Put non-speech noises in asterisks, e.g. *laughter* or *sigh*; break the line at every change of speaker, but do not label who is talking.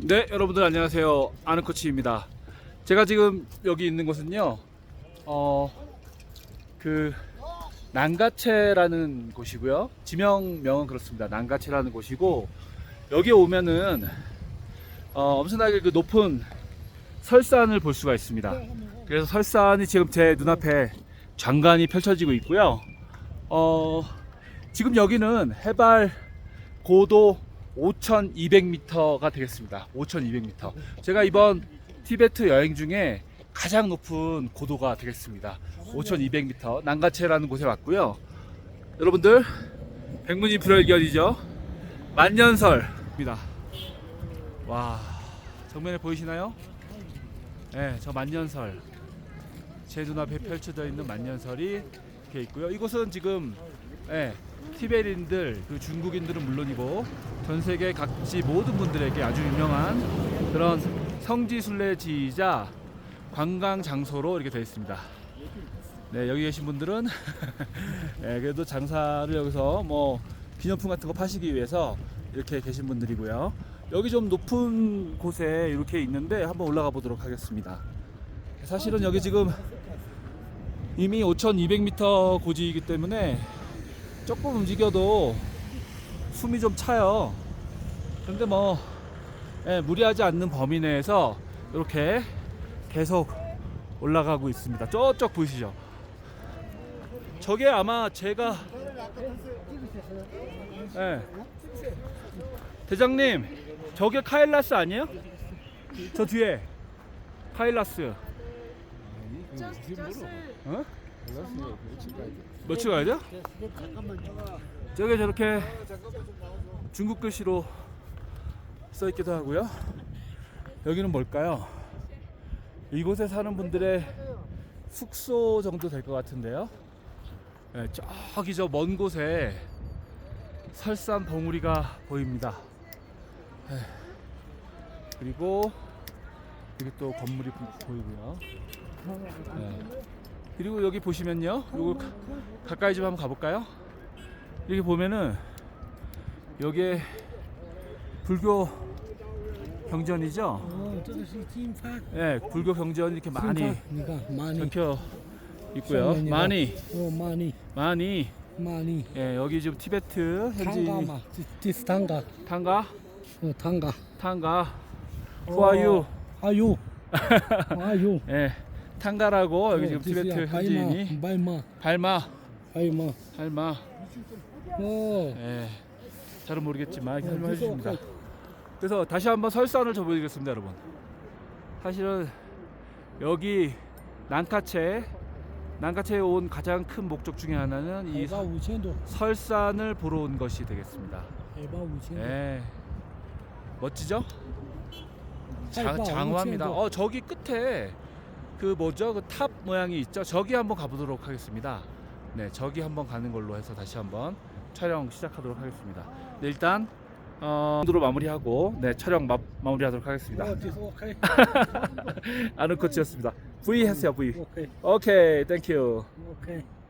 네, 여러분들 안녕하세요. 아는 코치입니다. 제가 지금 여기 있는 곳은요, 어, 그, 난가체라는 곳이고요. 지명명은 그렇습니다. 난가체라는 곳이고, 여기 오면은, 어, 엄청나게 그 높은 설산을 볼 수가 있습니다. 그래서 설산이 지금 제 눈앞에 장관이 펼쳐지고 있고요. 어, 지금 여기는 해발 고도 5,200m가 되겠습니다. 5,200m. 제가 이번 티베트 여행 중에 가장 높은 고도가 되겠습니다. 5,200m 난가체라는 곳에 왔고요. 여러분들 백문이 불여일견이죠. 만년설입니다. 와 정면에 보이시나요? 네, 저 만년설. 제 눈앞에 펼쳐져 있는 만년설이 이렇게 있고요. 이곳은 지금 예, 티베리인들, 그 중국인들은 물론이고 전 세계 각지 모든 분들에게 아주 유명한 그런 성지 순례지이자 관광 장소로 이렇게 되어 있습니다. 네, 여기 계신 분들은 예, *laughs* 그래도 장사를 여기서 뭐 기념품 같은 거 파시기 위해서 이렇게 계신 분들이고요. 여기 좀 높은 곳에 이렇게 있는데 한번 올라가 보도록 하겠습니다. 사실은 여기 지금 이미 5,200m 고지이기 때문에 조금 움직여도 숨이 좀 차요. 근데 뭐 예, 무리하지 않는 범위 내에서 이렇게 계속 올라가고 있습니다. 저쪽 보이시죠? 저게 아마 제가 예. 대장님 저게 카일라스 아니에요? 저 뒤에 카일라스 어? 며칠 가야 돼요? 저게 저렇게 중국 글씨로 써 있기도 하고요. 여기는 뭘까요? 이곳에 사는 분들의 숙소 정도 될 것 같은데요. 네, 저기 저 먼 곳에 설산 봉우리가 보입니다. 네. 그리고 여기 또 건물이 보- 보이고요. 네. 그리고 여기 보시면요. 요거 가- 가까이 좀 한번 가볼까요? 여기 보면은 여기에 불교 경전이죠.
어,
예, 불교 경전 이렇게 많이 적혀 있고요. 많이
많이.
많이
많이.
예, 여기 지금 티베트 현지
탄가마. 디스 탄가.
탄가
어, 탄가.
탄가 후아유
아유. *laughs* 아유.
예, 탄가라고 여기 지금 티베트 현지인이
바이마.
발마
바이마.
발마
어.
예, 잘은 모르겠지만 설명해 주십니다. 그래서 다시 한번 설산을 접어드리겠습니다, 여러분. 사실은 여기 난카체 난카체에 온 가장 큰 목적 중에 하나는 이
5천도,
설산을 보러 온 것이 되겠습니다.
해가 5천도.
예, 멋지죠? 장, 장화입니다.
5천도.
어 저기 끝에 그 뭐죠? 그 탑 모양이 있죠. 저기 한번 가보도록 하겠습니다. 네, 저기 한번 가는 걸로 해서 다시 한번 촬영 시작하도록 하겠습니다. 네, 일단 어, 정도로 마무리하고 네 촬영 마, 마무리하도록 하겠습니다.
어, *laughs*
아는 코치였습니다. V 했어요 V.
오케이,
오케이, 땡큐.
오케이.